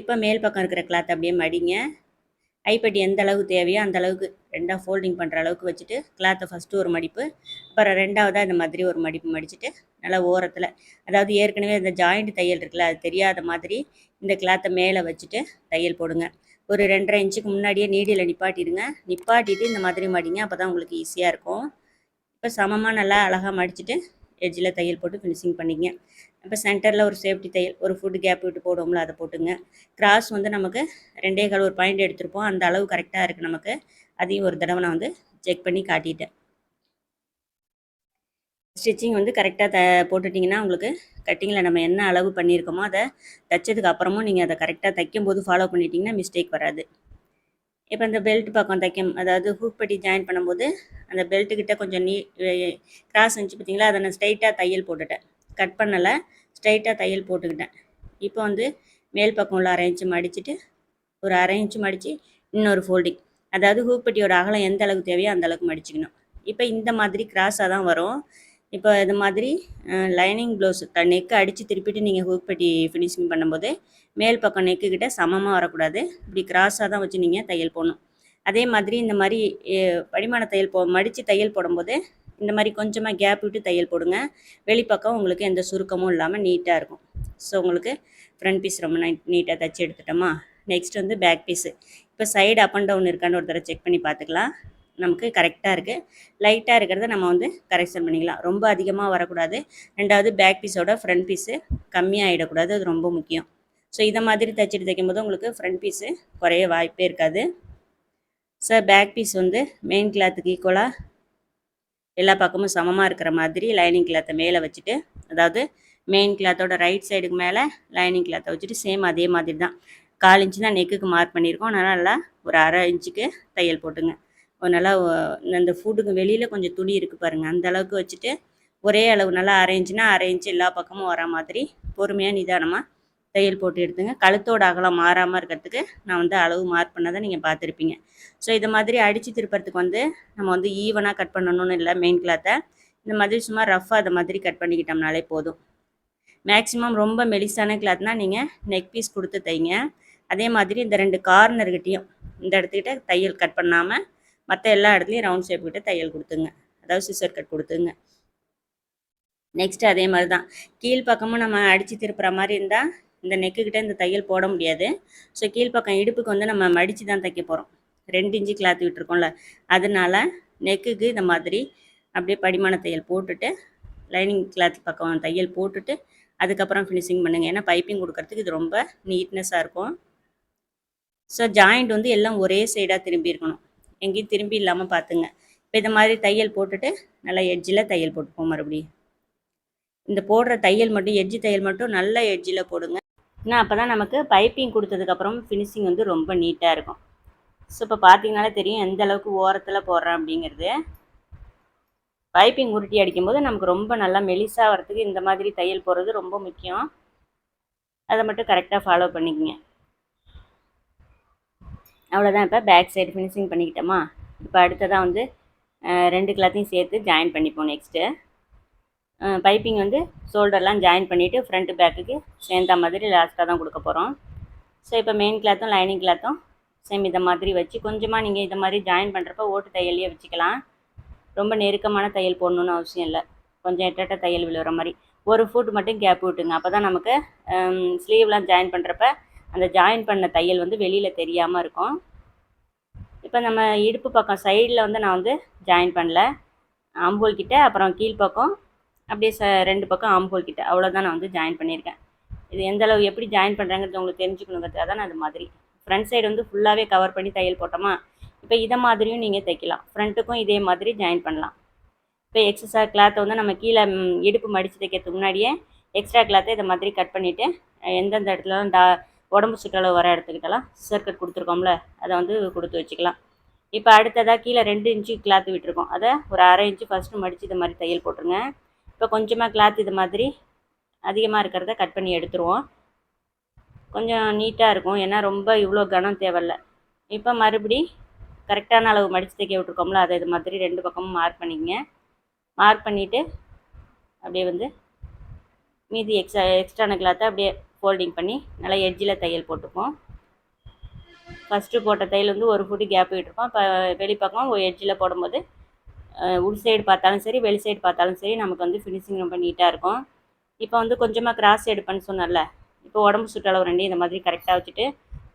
இப்போ மேல் பக்கம் இருக்கிற கிளாத் அப்படியே மடிங்க. ஐப்பட்டி எந்த அளவுக்கு தேவையோ அந்த அளவுக்கு ரெண்டாக ஃபோல்டிங் பண்ணுற அளவுக்கு வச்சுட்டு கிளாத்தை ஃபஸ்ட்டு ஒரு மடிப்பு அப்புறம் ரெண்டாவதாக இந்த மாதிரி ஒரு மடிப்பு மடிச்சுட்டு நல்லா ஓரத்தில் அதாவது ஏற்கனவே இந்த ஜாயிண்ட் தையல் இருக்குல்ல அது தெரியாத மாதிரி இந்த கிளாத்தை மேலே வச்சுட்டு தையல் போடுங்க. ஒரு ரெண்டரை இன்ச்சுக்கு முன்னாடியே நீடியில் நிப்பாட்டிடுங்க. நிப்பாட்டிட்டு இந்த மாதிரி மடிங்க அப்போ தான் உங்களுக்கு ஈஸியாக இருக்கும். இப்போ சமமாக நல்லா அழகாக மடிச்சுட்டு எட்ஜில் தையல் போட்டு ஃபினிஷிங் பண்ணிங்க. இப்போ சென்டரில் ஒரு சேஃப்டி தையல் ஒரு ஃபுட் கேப் விட்டு போடுவோம்ல அதை போட்டுங்க. கிராஸ் வந்து நமக்கு ரெண்டே கால் ஒரு பாயிண்ட் எடுத்திருப்போம். அந்த அளவு கரெக்டாக இருக்குது நமக்கு. அதையும் ஒரு தடவை நான் வந்து செக் பண்ணி காட்டிட்டேன். ஸ்டிச்சிங் வந்து கரெக்டாக த போட்டுட்டிங்கன்னா உங்களுக்கு கட்டிங்கில் நம்ம என்ன அளவு பண்ணியிருக்கோமோ அதை தைச்சதுக்கு அப்புறமும் நீங்கள் அதை கரெக்டாக தைக்கும் போது ஃபாலோ பண்ணிட்டீங்கன்னா மிஸ்டேக் வராது. இப்போ இந்த பெல்ட் பக்கம் தைக்கும் அதாவது ஹூக் பட்டி ஜாயின் பண்ணும்போது அந்த பெல்ட்டுக்கிட்ட கொஞ்சம் நீ கிராஸ் இருந்துச்சு பார்த்தீங்களா அதை நான் ஸ்ட்ரைட்டாக தையல் போட்டுட்டேன். கட் பண்ணலை ஸ்ட்ரைட்டாக தையல் போட்டுக்கிட்டேன். இப்போ வந்து மேல் பக்கம் உள்ள அரை இன்ச்சு மடிச்சுட்டு ஒரு அரை இன்ச்சு மடித்து இன்னொரு ஃபோல்டிங் அதாவது ஹூக் பட்டியோட அகலம் எந்த அளவுக்கு தேவையோ அந்த அளவுக்கு மடிச்சுக்கணும். இப்போ இந்த மாதிரி கிராஸாக தான் வரும். இப்போ இது மாதிரி லைனிங் ப்ளவுஸ் நெக்கு அடித்து திருப்பிட்டு நீங்கள் ஹூக் பட்டி ஃபினிஷிங் பண்ணும்போது மேல் பக்கம் நெக்கு கிட்ட சமமாக வரக்கூடாது. இப்படி கிராஸாக தான் வச்சு நீங்கள் தையல் போடணும். அதே மாதிரி இந்த மாதிரி படிமான தையல் போ மடித்து தையல் போடும்போது இந்த மாதிரி கொஞ்சமாக கேப் விட்டு தையல் போடுங்க. வெளிப்பக்கம் உங்களுக்கு எந்த சுருக்கமும் இல்லாமல் நீட்டாக இருக்கும். ஸோ உங்களுக்கு ஃப்ரண்ட் பீஸ் ரொம்ப நீட்டாக தைச்சி எடுத்துட்டோமா? நெக்ஸ்ட் வந்து பேக் பீஸு இப்போ சைடு அப் அண்ட் டவுன் இருக்கான்னு ஒரு தடவை செக் பண்ணி பார்த்துக்கலாம். நமக்கு கரெக்டாக இருக்குது லைட்டாக இருக்கிறத நம்ம வந்து கரெக்ஷன் பண்ணிக்கலாம். ரொம்ப அதிகமாக வரக்கூடாது. ரெண்டாவது பேக் பீஸோட ஃப்ரண்ட் பீஸு கம்மியாகிடக்கூடாது அது ரொம்ப முக்கியம். ஸோ இதை மாதிரி தைச்சிட்டு தைக்கும்போது உங்களுக்கு ஃப்ரண்ட் பீஸு குறைய வாய்ப்பே இருக்காது. சார் பேக் பீஸ் வந்து மெயின் கிளாத்துக்கு ஈக்குவலாக எல்லா பக்கமும் சமமாக இருக்கிற மாதிரி லைனிங் கிளாத்தை மேலே வச்சுட்டு அதாவது மெயின் கிளாத்தோட ரைட் சைடுக்கு மேலே லைனிங் கிளாத்தை வச்சுட்டு சேம் அதே மாதிரி தான் கால் இன்ச்சு தான் நெக்குக்கு மார்க் பண்ணியிருக்கோம். அதனால் நல்லா ஒரு அரை இன்ச்சுக்கு தையல் போட்டுங்க. நல்லா இந்த ஃபுட்டுக்கு வெளியில் கொஞ்சம் துணி இருக்குது பாருங்கள் அந்த அளவுக்கு வச்சுட்டு ஒரே அளவு நல்லா அரேஞ்சுனா இன்ச்சுனா எல்லா பக்கமும் வர மாதிரி பொறுமையாக நிதானமாக தையல் போட்டு எடுத்துங்க. கழுத்தோட அகலம் மாறாமல் இருக்கிறதுக்கு நான் வந்து அளவு மார்க் பண்ணதை நீங்கள் பார்த்துருப்பீங்க. ஸோ இது மாதிரி அடித்து திருப்பறதுக்கு வந்து நம்ம வந்து ஈவனாக கட் பண்ணணும்னு இல்லை மெயின் கிளாத்தை இந்த மாதிரி சும்மா ரஃப்பாக அதை மாதிரி கட் பண்ணிக்கிட்டோம்னாலே போதும். மேக்ஸிமம் ரொம்ப மெலிசான கிளாத்னால் நீங்கள் நெக் பீஸ் கொடுத்து தைங்க. அதே மாதிரி இந்த ரெண்டு கார்னர்கிட்டையும் இந்த இடத்துக்கிட்ட தையல் கட் பண்ணாமல் மற்ற எல்லா இடத்துலையும் ரவுண்ட் ஷேப் கிட்ட தையல் கொடுத்துங்க. அதாவது சிசர் கட் கொடுத்துங்க. நெக்ஸ்ட்டு அதே மாதிரி தான் கீழ்ப்பக்கமும் நம்ம அடித்து திருப்புற மாதிரி இருந்தால் இந்த நெக்குக்கிட்ட இந்த தையல் போட முடியாது. ஸோ கீழ்ப்பக்கம் இடுப்புக்கு வந்து நம்ம மடித்து தான் தைக்க போகிறோம் ரெண்டு இன்ச்சு கிளாத் விட்டுருக்கோம்ல. அதனால நெக்குக்கு இந்த மாதிரி அப்படியே படிமான தையல் போட்டுட்டு லைனிங் கிளாத் பக்கம் தையல் போட்டுட்டு அதுக்கப்புறம் ஃபினிஷிங் பண்ணுங்கள் ஏன்னா பைப்பிங் கொடுக்கறதுக்கு இது ரொம்ப நீட்னஸாக இருக்கும். ஸோ ஜாயிண்ட் வந்து எல்லாம் ஒரே சைடாக திரும்பி இருக்கணும். எங்கேயும் திரும்பி இல்லாமல் பார்த்துங்க இப்போ இந்த மாதிரி தையல் போட்டுட்டு நல்லா எட்ஜில் தையல் போட்டுப்போம் மறுபடியும். இந்த போடுற தையல் மட்டும் எட்ஜி தையல் மட்டும் நல்ல எட்ஜில் போடுங்க. ஏன்னா அப்போ தான் நமக்கு பைப்பிங் கொடுத்ததுக்கப்புறம் ஃபினிஷிங் வந்து ரொம்ப நீட்டாக இருக்கும். ஸோ இப்போ பார்த்தீங்கனாலே தெரியும் எந்த அளவுக்கு ஓரத்தில் போடுறேன் அப்படிங்கிறது. பைப்பிங் உருட்டி அடிக்கும்போது நமக்கு ரொம்ப நல்லா மெலிசாக வரத்துக்கு இந்த மாதிரி தையல் போடுறது ரொம்ப முக்கியம். அதை மட்டும் கரெக்டாக ஃபாலோ பண்ணிக்கங்க. அவ்வளோதான் இப்போ பேக் சைடு ஃபினிஷிங் பண்ணிக்கிட்டோமா? இப்போ அடுத்ததாக வந்து ரெண்டு கிளாத்தையும் சேர்த்து ஜாயின் பண்ணிப்போம் நெக்ஸ்ட்டு பைப்பிங் வந்து ஷோல்டர்லாம் ஜாயின் பண்ணிவிட்டு ஃப்ரண்ட்டு பேக்குக்கு சேர்ந்த மாதிரி லாஸ்ட்டாக தான் கொடுக்க போகிறோம் ஸோ இப்போ மெயின் கிளாத்தும் லைனிங் கிளாத்தும் சேம் இதை மாதிரி வச்சு கொஞ்சமாக நீங்கள் இதை மாதிரி ஜாயின் பண்ணுறப்ப ஓட்டு தையலையே வச்சுக்கலாம். ரொம்ப நெருக்கமான தையல் போடணுன்னு அவசியம் இல்லை. கொஞ்சம் எட்டட்ட தையல் விழுகிற மாதிரி. ஒரு ஃபுட் மட்டும் கேப் விட்டுங்க. அப்போ தான் நமக்கு ஸ்லீவ்லாம் ஜாயின் பண்ணுறப்ப அந்த ஜாயின் பண்ண தையல் வந்து வெளியில் தெரியாமல் இருக்கும். இப்போ நம்ம இடுப்பு பக்கம் சைடில் வந்து நான் வந்து ஜாயின் பண்ணல. ஆம்போல் கிட்ட அப்புறம் கீழ்ப்பக்கம் அப்படியே ச ரெண்டு பக்கம் ஆம்போல் கிட்ட. அவ்வளோதான் நான் வந்து ஜாயின் பண்ணியிருக்கேன். இது எந்த அளவு எப்படி ஜாயின் பண்ணுறாங்கிறது உங்களுக்கு தெரிஞ்சுக்கணுங்கிறதுக்காக தான் அது மாதிரி. ஃப்ரண்ட் சைடு வந்து ஃபுல்லாகவே கவர் பண்ணி தையல் போட்டோமா? இப்போ இதை மாதிரியும் நீங்கள் தைக்கலாம். ஃப்ரண்ட்டுக்கும் இதே மாதிரி ஜாயின் பண்ணலாம். இப்போ எக்ஸ்ட்ரா கிளாத்தை வந்து நம்ம கீழே இடுப்பு மடித்து தைக்கிறதுக்கு முன்னாடியே எக்ஸ்ட்ரா கிளாத்தை இதை மாதிரி கட் பண்ணிவிட்டு எந்தெந்த இடத்துலலாம் டா உடம்பு சுற்றளவு வர இடத்துக்கிட்டலாம் சர்க்கட் கொடுத்துருக்கோம்ல அதை வந்து கொடுத்து வச்சுக்கலாம். இப்போ அடுத்ததாக கீழே ரெண்டு இன்ச்சு கிளாத்து விட்டுருக்கோம். அதை ஒரு அரை இன்ச்சு ஃபஸ்ட்டு மடித்து இது மாதிரி தையல் போட்டுருங்க. இப்போ கொஞ்சமாக கிளாத் இது மாதிரி அதிகமாக இருக்கிறத கட் பண்ணி எடுத்துருவோம். கொஞ்சம் நீட்டாக இருக்கும். ஏன்னா ரொம்ப இவ்வளோ கனம் தேவையில்ல. இப்போ மறுபடி கரெக்டான அளவு மடித்து தைக்க விட்ருக்கோம்ல அதை இது மாதிரி ரெண்டு பக்கமும் மார்க் பண்ணிக்கங்க. மார்க் பண்ணிவிட்டு அப்படியே வந்து மீதி எக்ஸ்ட்ரா எக்ஸ்ட்ரான கிளாத்தை அப்படியே ஃபோல்டிங் பண்ணி நல்லா எட்ஜில் தையல் போட்டுப்போம். ஃபஸ்ட்டு போட்ட தையல் வந்து ஒரு ஃபுட்டு கேப் விட்டுருப்போம் இப்போ வெளிப்பக்கம் எட்ஜில் போடும்போது உள் சைடு பார்த்தாலும் சரி வெளி சைடு பார்த்தாலும் சரி நமக்கு வந்து ஃபினிஷிங் ரொம்ப நீட்டாக இருக்கும். இப்போ வந்து கொஞ்சமாக கிராஸ் எடுப்பேன்னு சொன்னேன்ல. இப்போ உடம்பு சுற்றளவு ரெண்டையும் இந்த மாதிரி கரெக்டாக வச்சுட்டு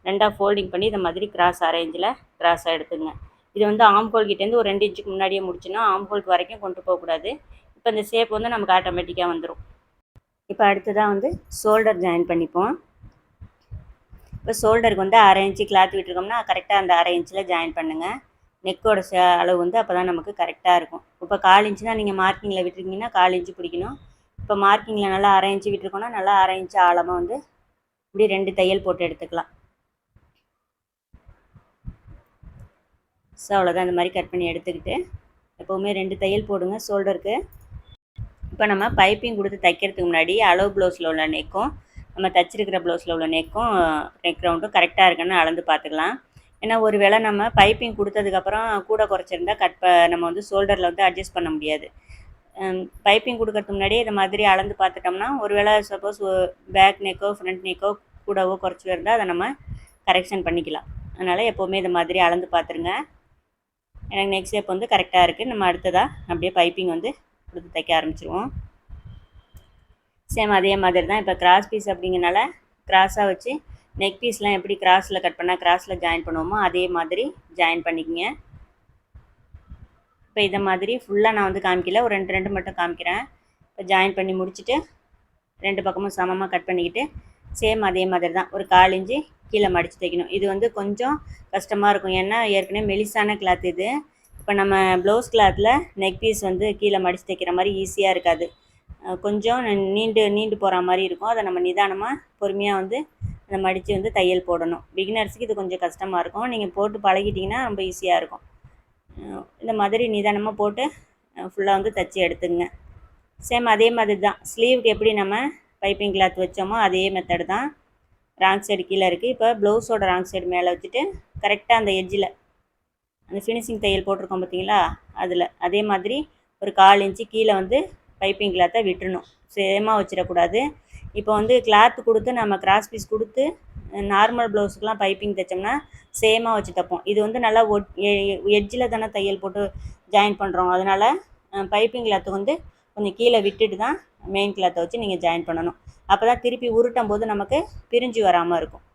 ரெண்டாக ஃபோல்டிங் பண்ணி இந்த மாதிரி கிராஸ் அரேஞ்சில் கிராஸாக எடுத்துங்க. இது வந்து ஆம்ஹோல் கிட்டேருந்து ஒரு ரெண்டு இன்ச்சுக்கு முன்னாடியே முடிச்சுன்னா ஆம்ஹோலுக்கு வரைக்கும் கொண்டு போகக்கூடாது. இப்போ இந்த ஷேப் வந்து நமக்கு ஆட்டோமேட்டிக்காக வந்துடும் இப்போ அடுத்ததாக வந்து ஷோல்டர் ஜாயின் பண்ணிப்போம். இப்போ ஷோல்டருக்கு வந்து அரை இன்ச்சு கிளாத் விட்டுருக்கோம்னா கரெக்டாக அந்த அரை இன்ச்சில் ஜாயின் பண்ணுங்கள் நெக்கோட அளவு வந்து அப்போ தான் நமக்கு கரெக்டாக இருக்கும். இப்போ கால் இன்ச்சுனா நீங்கள் மார்க்கிங்கில் விட்டுருக்கீங்கன்னா கால் இன்ச்சு பிடிக்கணும். இப்போ மார்க்கிங்கில் நல்லா அரை இன்ச்சு விட்டுருக்கோம்னா நல்லா அரை இன்ச்சு ஆழமாக வந்து இப்படி ரெண்டு தையல் போட்டு எடுத்துக்கலாம். ஸோ அவ்வளோதான் இந்த மாதிரி கட் பண்ணி எடுத்துக்கிட்டு எப்போவுமே ரெண்டு தையல் போடுங்க ஷோல்டருக்கு இப்போ நம்ம பைப்பிங் கொடுத்து தைக்கிறதுக்கு முன்னாடி அளவு ப்ளவுஸில் உள்ள நெக்கும் நம்ம தச்சிருக்கிற ப்ளவுஸில் உள்ள நெக்கும் நெக் ரவுண்டும் கரெக்டாக இருக்குன்னு அளந்து பார்த்துக்கலாம். ஏன்னா ஒரு வேளை நம்ம பைப்பிங் கொடுத்ததுக்கப்புறம் கூட குறைச்சிருந்தா கட் ப நம்ம வந்து ஷோல்டரில் வந்து அட்ஜஸ்ட் பண்ண முடியாது. பைப்பிங் கொடுக்கறதுக்கு முன்னாடியே இந்த மாதிரி அளந்து பார்த்துட்டோம்னா ஒரு வேளை சப்போஸ் பேக் நெக்கோ ஃப்ரண்ட் நெக்கோ கூடவோ குறைச்சி இருந்தால் அதை நம்ம கரெக்ஷன் பண்ணிக்கலாம். அதனால் எப்போவுமே இந்த மாதிரி அளந்து பார்த்துருங்க. எனக்கு நெக்ஸ்ட் ஸ்டெப் வந்து கரெக்டாக இருக்குது நம்ம அடுத்ததாக அப்படியே பைப்பிங் வந்து கொடுத்து தைக்க ஆரம்பிச்சிருவோம். சேம் அதே மாதிரி தான் இப்போ கிராஸ் பீஸ் அப்படிங்கிறனால கிராஸாக வச்சு நெக் பீஸ்லாம் எப்படி கிராஸில் கட் பண்ணால் கிராஸில் ஜாயின் பண்ணுவோமோ அதே மாதிரி ஜாயின் பண்ணிக்கங்க. இப்போ இதை மாதிரி ஃபுல்லாக நான் வந்து காமிக்கல. ஒரு ரெண்டு ரெண்டு மட்டும் காமிக்கிறேன். இப்போ ஜாயின் பண்ணி முடிச்சுட்டு ரெண்டு பக்கமும் சமமாக கட் பண்ணிக்கிட்டு சேம் அதே மாதிரி தான். ஒரு கால் இஞ்சி கீழே மடித்து தைக்கணும். இது வந்து கொஞ்சம் கஷ்டமாக இருக்கும். ஏன்னா ஏற்கனவே மெலிசான கிளாத் இது. இப்போ நம்ம ப்ளவுஸ் கிளாத்தில் நெக் பீஸ் வந்து கீழே மடித்து தைக்கிற மாதிரி ஈஸியாக இருக்காது. கொஞ்சம் நீண்டு நீண்டு போகிற மாதிரி இருக்கும். அதை நம்ம நிதானமாக பொறுமையாக வந்து அதை மடித்து வந்து தையல் போடணும். பிகினர்ஸுக்கு இது கொஞ்சம் கஷ்டமாக இருக்கும். நீங்கள் போட்டு பழகிட்டிங்கன்னா ரொம்ப ஈஸியாக இருக்கும். இந்த மாதிரி நிதானமாக போட்டு ஃபுல்லாக வந்து தச்சு எடுத்துங்க சேம் அதே மாதிரி தான். ஸ்லீவுக்கு எப்படி நம்ம பைப்பிங் கிளாத் வச்சோமோ அதே மெத்தடு தான். ராங் சைடு கீழே இருக்குது இப்போ ப்ளவுஸோட ராங் சைடு மேலே வச்சுட்டு கரெக்டாக அந்த எட்ஜில் அந்த ஃபினிஷிங் தையல் போட்டிருக்கோம் பார்த்தீங்களா? அதில். அதே மாதிரி ஒரு கால் இன்ச்சு கீழே வந்து பைப்பிங் கிளாத்தை விட்டுறணும். சேமாக வச்சிடக்கூடாது. இப்போ வந்து கிளாத் கொடுத்து நம்ம கிராஸ் பீஸ் கொடுத்து நார்மல் ப்ளவுஸுக்கெலாம் பைப்பிங் தைச்சோம்னா சேமாக வச்சு தைப்போம். இது வந்து நல்லா ஒட் எட்ஜில் தானே தையல் போட்டு ஜாயின் பண்ணுறோம் அதனால் பைப்பிங் கிளாத்து வந்து கொஞ்சம் கீழே விட்டுட்டு தான் மெயின் கிளாத்தை வச்சு நீங்கள் ஜாயின் பண்ணணும். அப்போ தான் திருப்பி உருட்டும் போது நமக்கு பிரிஞ்சு வராமல் இருக்கும்.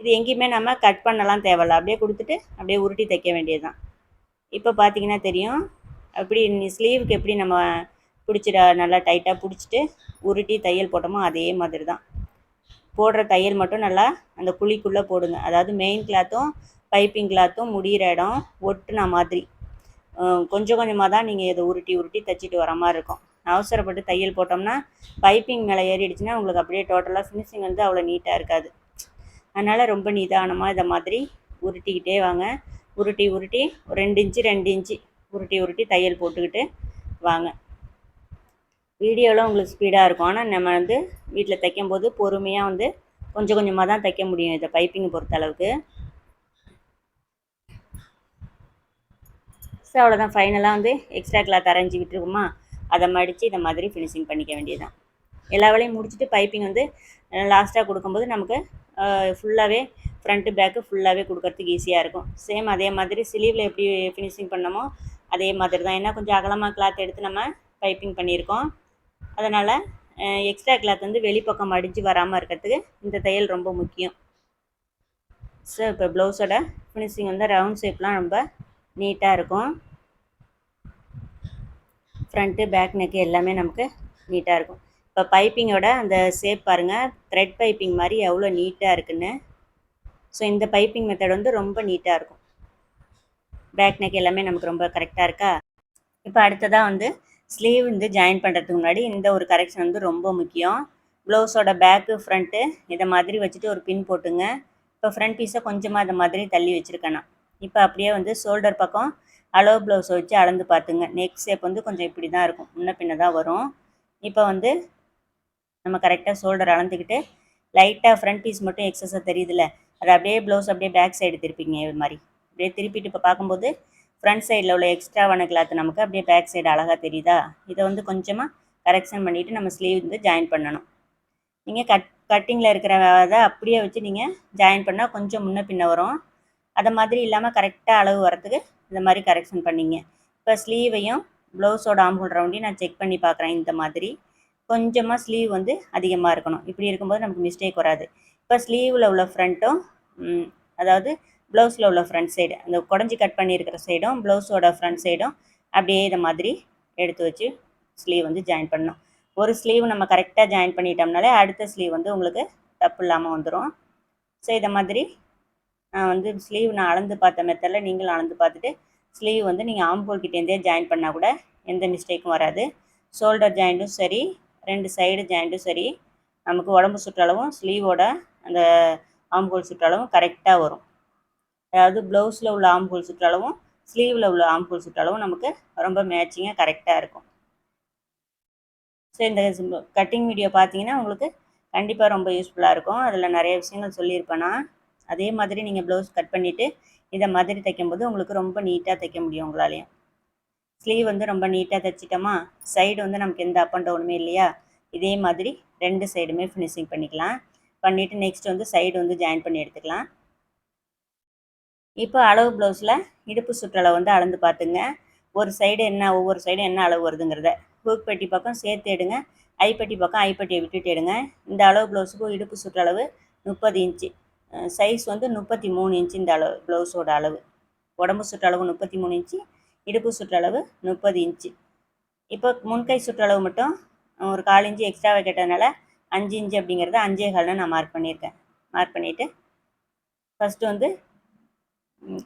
இது எங்கேயுமே நம்ம கட் பண்ணலாம் தேவையில்ல. அப்படியே கொடுத்துட்டு அப்படியே உருட்டி தைக்க வேண்டியது தான் இப்போ பார்த்தீங்கன்னா தெரியும். அப்படி ஸ்லீவுக்கு எப்படி நம்ம பிடிச்சிட நல்லா டைட்டாக பிடிச்சிட்டு உருட்டி தையல் போட்டோமோ அதே மாதிரி தான் போடுற தையல் மட்டும் நல்லா அந்த குழிக்குள்ளே போடுங்க. அதாவது மெயின் கிளாத்தும் பைப்பிங் கிளாத்தும் முடிகிற இடம் ஒட்டுன மாதிரி. கொஞ்சம் கொஞ்சமாக தான் நீங்கள் இதை உருட்டி உருட்டி தைச்சிட்டு வர மாதிரி இருக்கும். அவசரப்பட்டு தையல் போட்டோம்னா பைப்பிங் மேலே ஏறிடுச்சுன்னா உங்களுக்கு அப்படியே டோட்டலாக ஃபினிஷிங் வந்து அவ்வளோ நீட்டாக இருக்காது. அதனால் ரொம்ப நிதானமாக இதை மாதிரி உருட்டிக்கிட்டே வாங்க. உருட்டி உருட்டி ஒரு ரெண்டு இன்ச்சு ரெண்டு இன்ச்சு உருட்டி உருட்டி தையல் போட்டுக்கிட்டு வாங்க. வீடியோவில் உங்களுக்கு ஸ்பீடாக இருக்கும். ஆனால் நம்ம வந்து வீட்டில் தைக்கும் போது பொறுமையாக வந்து கொஞ்சம் கொஞ்சமாக தான் தைக்க முடியும் இதை பைப்பிங் பொறுத்த அளவுக்கு. ஸோ அவ்வளோதான் ஃபைனலாக வந்து எக்ஸ்ட்ரா கிளாத் அரைஞ்சி விட்டுருக்குமா அதை மடித்து இதை மாதிரி ஃபினிஷிங் பண்ணிக்க வேண்டியதுதான். எல்லா வேலையும் முடிச்சுட்டு பைப்பிங் வந்து லாஸ்ட்டாக கொடுக்கும்போது நமக்கு ஃபுல்லாகவே ஃப்ரண்ட்டு பேக்கு ஃபுல்லாகவே கொடுக்கறதுக்கு ஈஸியாக இருக்கும். சேம் அதே மாதிரி ஸ்லீவில் எப்படி ஃபினிஷிங் பண்ணமோ அதே மாதிரி தான். ஏன்னா கொஞ்சம் அகலமாக கிளாத் எடுத்து நம்ம பைப்பிங் பண்ணியிருக்கோம். அதனால் எக்ஸ்ட்ரா கிளாத் வந்து வெளிப்பக்கம் அடிஞ்சு வராமல் இருக்கிறதுக்கு இந்த தையல் ரொம்ப முக்கியம். ஸோ இப்போ ப்ளவுஸோட ஃபினிஷிங் வந்து ரவுண்ட் ஷேப்லாம் ரொம்ப நீட்டாக இருக்கும். ஃப்ரண்ட்டு பேக் நெக்கு எல்லாமே நமக்கு நீட்டாக இருக்கும். இப்போ பைப்பிங்கோட அந்த ஷேப் பாருங்கள் த்ரெட் பைப்பிங் மாதிரி எவ்வளோ நீட்டாக இருக்குன்னு. ஸோ இந்த பைப்பிங் மெத்தட் வந்து ரொம்ப நீட்டாக இருக்கும். பேக் நெக் எல்லாமே நமக்கு ரொம்ப கரெக்டாக இருக்கா? இப்போ அடுத்ததாக வந்து ஸ்லீவ் வந்து ஜாயின் பண்ணுறதுக்கு முன்னாடி இந்த ஒரு கரெக்ஷன் வந்து ரொம்ப முக்கியம். ப்ளவுஸோட பேக்கு ஃப்ரண்ட்டு இதை மாதிரி வச்சுட்டு ஒரு பின் போட்டுங்க. இப்போ ஃப்ரண்ட் பீஸை கொஞ்சமாக அதை மாதிரி தள்ளி வச்சுருக்கேன் நான் இப்போ அப்படியே வந்து ஷோல்டர் பக்கம் அளவு ப்ளவுஸை வச்சு அளந்து பார்த்துங்க. நெக் ஷேப் வந்து கொஞ்சம் இப்படி தான் இருக்கும். முன்ன பின்ன தான் வரும். இப்போ வந்து நம்ம கரெக்டாக ஷோல்டர் அளந்துக்கிட்டு லைட்டாக ஃப்ரண்ட் பீஸ் மட்டும் எக்ஸஸாக தெரியுதுல்ல? அதை அப்படியே ப்ளவுஸ் அப்படியே பேக் சைடு திருப்பிங்க இது மாதிரி. அப்படியே திருப்பிட்டு இப்போ பார்க்கும்போது ஃப்ரண்ட் சைடில் உள்ள எக்ஸ்ட்ராவான கிளாத் நமக்கு அப்படியே பேக் சைடு அழகாக தெரியுதா? இதை வந்து கொஞ்சமாக கரெக்ஷன் பண்ணிவிட்டு நம்ம ஸ்லீவ் வந்து ஜாயின் பண்ணணும். நீங்கள் கட் கட்டிங்கில் இருக்கிற அதை அப்படியே வச்சு நீங்கள் ஜாயின் பண்ணால் கொஞ்சம் முன்ன பின்ன வரும். அதை மாதிரி இல்லாமல் கரெக்டாக அளவு வரத்துக்கு இந்த மாதிரி கரெக்ஷன் பண்ணிங்க. இப்போ ஸ்லீவையும் ப்ளவுஸோட ஆம்பூல் ரவுண்டையும் நான் செக் பண்ணி பார்க்குறேன் இந்த மாதிரி. கொஞ்சமாக ஸ்லீவ் வந்து அதிகமாக இருக்கணும். இப்படி இருக்கும்போது நமக்கு மிஸ்டேக் வராது. இப்போ ஸ்லீவில் உள்ள ஃப்ரண்ட்டும் அதாவது ப்ளவுஸில் உள்ள ஃப்ரண்ட் சைடு அந்த குடஞ்சி கட் பண்ணியிருக்கிற சைடும் ப்ளவுஸோட ஃப்ரண்ட் சைடும் அப்படியே இதை மாதிரி எடுத்து வச்சு ஸ்லீவ் வந்து ஜாயின் பண்ணணும். ஒரு ஸ்லீவ் நம்ம கரெக்டாக ஜாயின் பண்ணிட்டோம்னாலே அடுத்த ஸ்லீவ் வந்து உங்களுக்கு தப்பு இல்லாமல் வந்துடும் ஸோ இதை மாதிரி நான் வந்து ஸ்லீவ் நான் அளந்து பார்த்த மெத்தடில் நீங்களும் அளந்து பார்த்துட்டு ஸ்லீவ் வந்து நீங்கள் ஆம்போல் கிட்டேருந்தே ஜாயின் பண்ணால் கூட எந்த மிஸ்டேக்கும் வராது. ஷோல்டர் ஜாயிண்ட்டும் சரி ரெண்டு சைடு ஜாயிண்ட்டும் சரி நமக்கு உடம்பு சுற்றளவும் ஸ்லீவோட அந்த ஆம்கோல் சுற்றளவும் கரெக்டாக வரும். அதாவது ப்ளவுஸில் உள்ள ஆம்கோல் சுற்றளவும் ஸ்லீவில் உள்ள ஆம்கோல் சுற்றளவும் நமக்கு ரொம்ப மேட்சிங்காக கரெக்டாக இருக்கும். ஸோ இந்த கட்டிங் வீடியோ பார்த்தீங்கன்னா உங்களுக்கு கண்டிப்பாக ரொம்ப யூஸ்ஃபுல்லாக இருக்கும். அதில் நிறைய விஷயங்கள் சொல்லியிருப்பேன்னா அதே மாதிரி நீங்கள் ப்ளவுஸ் கட் பண்ணிவிட்டு இதை மாதிரி தைக்கும்போது உங்களுக்கு ரொம்ப நீட்டாக தைக்க முடியும் உங்களாலேயும். ஸ்லீவ் வந்து ரொம்ப நீட்டாக தைச்சிட்டோமா? சைடு வந்து நமக்கு எந்த அப் அண்ட் டவுனுமே இல்லையா? இதே மாதிரி ரெண்டு சைடுமே ஃபினிஷிங் பண்ணிக்கலாம். பண்ணிவிட்டு நெக்ஸ்ட் வந்து சைடு வந்து ஜாயின் பண்ணி எடுத்துக்கலாம். இப்போ அளவு ப்ளவுஸில் இடுப்பு சுற்றளவு வந்து அளந்து பார்த்துங்க. ஒரு சைடு என்ன ஒவ்வொரு சைடும் என்ன அளவு வருதுங்கிறத. ஹூக் பெட்டி பக்கம் சேர்த்து எடுங்க. ஐப்பட்டி பக்கம் ஐப்பட்டியை விட்டுட்டு எடுங்க. இந்த அளவு ப்ளவுஸுக்கு இடுப்பு சுற்றளவு முப்பது இன்ச்சு சைஸ் வந்து முப்பத்தி மூணு இன்ச்சு இந்த அளவு ப்ளவுஸோட அளவு. உடம்பு சுற்றளவு முப்பத்தி மூணு இன்ச்சு இடுப்பு சுற்றளவு முப்பது இன்ச்சு. இப்போ முன்கை சுற்றளவு மட்டும் ஒரு கால் இன்ச்சு எக்ஸ்ட்ராவாக கேட்டதுனால அஞ்சு இன்ச்சு அப்படிங்கிறத அஞ்சே கால்னு நான் மார்க் பண்ணியிருக்கேன். மார்க் பண்ணிவிட்டு ஃபஸ்ட்டு வந்து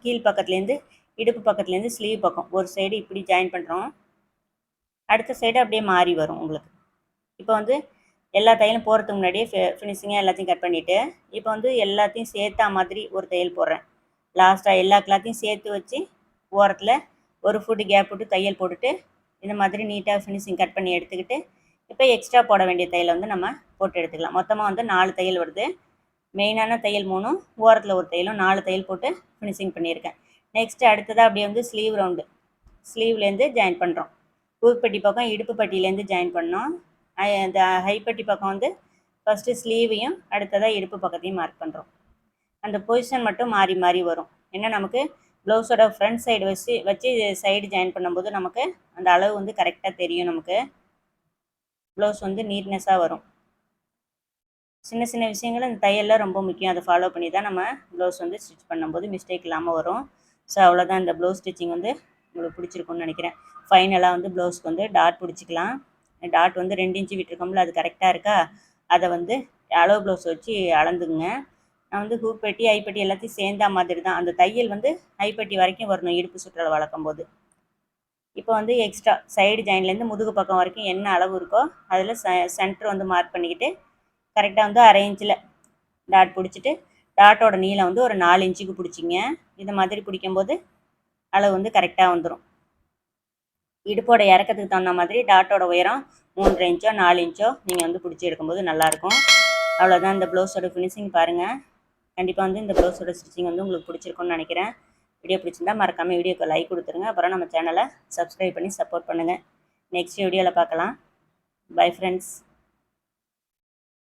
கீழ் பக்கத்துலேருந்து இடுப்பு பக்கத்துலேருந்து ஸ்லீவ் பக்கம் ஒரு சைடு இப்படி ஜாயின் பண்ணுறோம் அடுத்த சைடு அப்படியே மாறி வரும் உங்களுக்கு. இப்போ வந்து எல்லா தையலும் போகிறதுக்கு முன்னாடியே ஃபினிஷிங்காக எல்லாத்தையும் கட் பண்ணிவிட்டு இப்போ வந்து எல்லாத்தையும் சேர்த்தா மாதிரி ஒரு தையல் போடுறேன். லாஸ்ட்டாக எல்லா கிளாத்தையும் சேர்த்து வச்சு ஓரத்தில் ஒரு ஃபுட்டு கேப் விட்டு தையல் போட்டுட்டு இந்த மாதிரி நீட்டாக ஃபினிஷிங் கட் பண்ணி எடுத்துக்கிட்டு இப்போ எக்ஸ்ட்ரா போட வேண்டிய தையலை வந்து நம்ம போட்டு எடுத்துக்கலாம். மொத்தமாக வந்து நாலு தையல் வருது. மெயினான தையல் மூணும் ஓரத்தில் ஒரு தையலும் நாலு தையல் போட்டு ஃபினிஷிங் பண்ணியிருக்கேன். நெக்ஸ்ட்டு அடுத்ததாக அப்படியே வந்து ஸ்லீவ் ரவுண்டு ஸ்லீவ்லேருந்து ஜாயின் பண்ணுறோம் ஊர்பட்டி பக்கம் இடுப்பு பட்டியிலேருந்து ஜாயின் பண்ணோம். இந்த ஹைப்பட்டி பக்கம் வந்து ஃபஸ்ட்டு ஸ்லீவையும் அடுத்ததாக இடுப்பு பக்கத்தையும் மார்க் பண்ணுறோம் அந்த பொசிஷன் மட்டும் மாறி மாறி வரும். ஏன்னா நமக்கு ப்ளவுஸோட ஃப்ரண்ட் சைடு வச்சு வச்சு சைடு ஜாயின் பண்ணும்போது நமக்கு அந்த அளவு வந்து கரெக்டாக தெரியும் நமக்கு. ப்ளவுஸ் வந்து நீட்னஸாக வரும். சின்ன சின்ன விஷயங்கள் இந்த தையலில் ரொம்ப முக்கியம். அதை ஃபாலோ பண்ணி தான் நம்ம ப்ளவுஸ் வந்து ஸ்டிச் பண்ணும்போது மிஸ்டேக் இல்லாமல் வரும். ஸோ அவ்வளோதான் இந்த ப்ளவுஸ் ஸ்டிச்சிங் வந்து உங்களுக்கு பிடிச்சிருக்குன்னு நினைக்கிறேன். ஃபைனலாக வந்து ப்ளவுஸ்க்கு வந்து டாட் பிடிச்சிக்கலாம். டாட் வந்து ரெண்டு இன்ச்சு விட்டுருக்கோம்ல அது கரெக்டாக இருக்கா? அதை வந்து அளவு ப்ளவுஸ் வச்சு அளந்துங்க நான் வந்து ஹூப்பட்டி ஐப்பட்டி எல்லாத்தையும் சேர்ந்தா மாதிரி தான். அந்த தையல் வந்து ஐப்பட்டி வரைக்கும் வரணும் இடுப்பு சுற்றலை வளர்க்கும் போது. இப்போ வந்து எக்ஸ்ட்ரா சைடு ஜாயின்லேருந்து முதுகு பக்கம் வரைக்கும் என்ன அளவு இருக்கோ அதில் ச சென்டர் வந்து மார்க் பண்ணிக்கிட்டு கரெக்டாக வந்து அரை இன்ச்சில் டாட் பிடிச்சிட்டு டாட்டோட நீளம் வந்து ஒரு நாலு இன்ச்சுக்கு பிடிச்சிங்க. இது மாதிரி பிடிக்கும்போது அளவு வந்து கரெக்டாக வந்துடும் இடுப்போட இறக்கத்துக்கு தகுந்த மாதிரி டாட்டோட உயரம் மூன்றரை இன்ச்சோ நாலு இன்ச்சோ நீங்கள் வந்து பிடிச்சி எடுக்கும்போது நல்லாயிருக்கும் அவ்வளோதான் இந்த ப்ளவுஸோட ஃபினிஷிங் பாருங்கள் கண்டிப்பாக வந்து இந்த ப்ளவுஸோட ஸ்டிச்சிங் வந்து உங்களுக்கு பிடிச்சிருக்கும்னு நினைக்கிறேன். வீடியோ பிடிச்சிருந்தா மறக்காமல் வீடியோக்கு லைக் கொடுத்துருங்க. அப்புறம் நம்ம சேனலை சப்ஸ்கிரைப் பண்ணி சப்போர்ட் பண்ணுங்கள் நெக்ஸ்ட் வீடியோவில் பார்க்கலாம். Bye friends